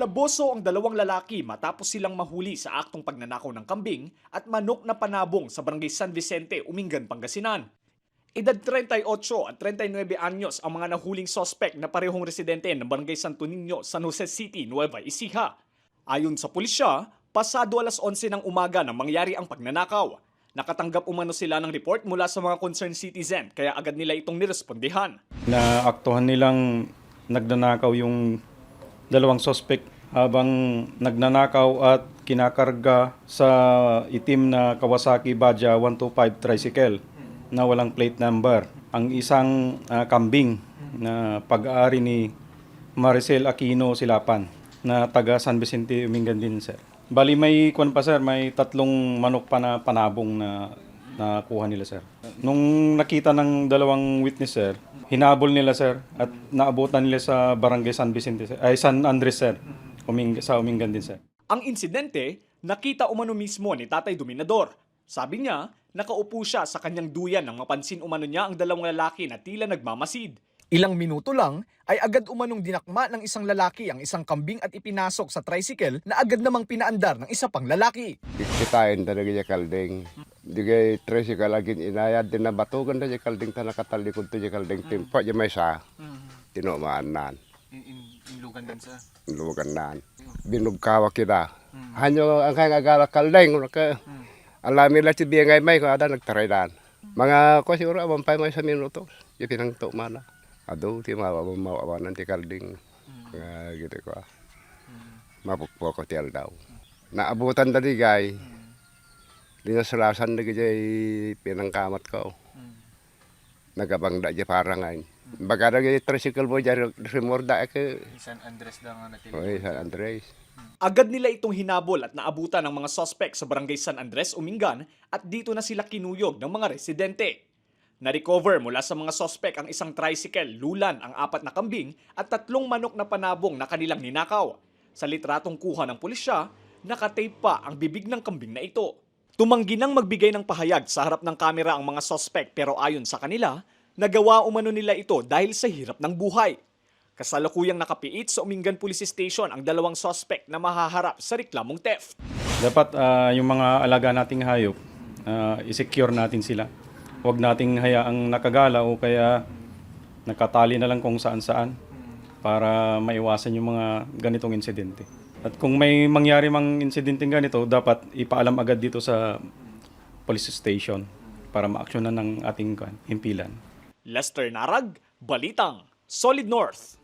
Nalaboso ang dalawang lalaki matapos silang mahuli sa aktong pagnanakaw ng kambing at manok na panabong sa barangay San Vicente, Umingan, Pangasinan. Edad 38 at 39 anyos ang mga nahuling sospek na parehong residente ng barangay Santo Niño, San Jose City, Nueva Ecija. Ayon sa pulisya, pasado alas 11 ng umaga nang mangyari ang pagnanakaw. Nakatanggap umano sila ng report mula sa mga concerned citizen kaya agad nila itong nirespondihan. na aktuhan nilang nagnanakaw yung dalawang suspect habang nagnanakaw at kinakarga sa itim na Kawasaki Baja 125 tricycle na walang plate number. Ang isang ah, kambing na pag-aari ni Maricel Aquino Silapan na taga San Vicente Umingan din sir. Bali may kwan pa sir, may tatlong manok pa na panabong na nakuha nila sir. Nung nakita ng dalawang witness sir, hinabol nila sir at naabutan nila sa barangay San Vicente ay San Andres sir. Uming, sa Umingan din sir. Ang insidente, nakita umano mismo ni Tatay Dominador. Sabi niya, nakaupo siya sa kanyang duyan nang mapansin umano niya ang dalawang lalaki na tila nagmamasid. Ilang minuto lang ay agad umanong dinakma ng isang lalaki ang isang kambing at ipinasok sa tricycle na agad namang pinaandar ng isa pang lalaki. Kitain talaga niya kalding. Di kay tricycle agin inayad din na batugan na niya kalding ta nakatalikod to niya kalding timpa niya may sa tinumaan nan. Ilugan din sa. Lugan nan. Binugkawa kita. Hanyo ang kaya agala kalding. Ka, alami lang si biyangay may kung ada nagtaray nan. Mga ko siguro abang pa may sa minuto. Yung pinang to Ado, ti mawawanan ti kalding. Nga gitu ko. Mapukpo ko ti daw. Naabutan dali gay. Dinasalasan na gaya pinangkamat ko. Nagabangda di parangan. Baga na gaya tricycle mo dyan, remorda ke. San Andres lang ang natin. Oy, San Andres. Agad nila itong hinabol at naabutan ng mga sospek sa barangay San Andres, Umingan at dito na sila kinuyog ng mga residente. Na-recover mula sa mga sospek ang isang tricycle, lulan ang apat na kambing at tatlong manok na panabong na kanilang ninakaw. Sa litratong kuha ng pulisya, nakatape pa ang bibig ng kambing na ito. Tumanggi nang magbigay ng pahayag sa harap ng kamera ang mga sospek pero ayon sa kanila, nagawa umano nila ito dahil sa hirap ng buhay. Kasalukuyang nakapiit sa Umingan Police Station ang dalawang sospek na mahaharap sa reklamong theft. Dapat ah, yung mga alaga nating hayop, ah, i-secure natin sila. Huwag nating hayaang nakagala o kaya nakatali na lang kung saan-saan para maiwasan yung mga ganitong insidente. At kung may mangyari mang insidente ganito, dapat ipaalam agad dito sa police station para maaksyonan ng ating kan, himpilan. Lester Narag, Balitang, Solid North.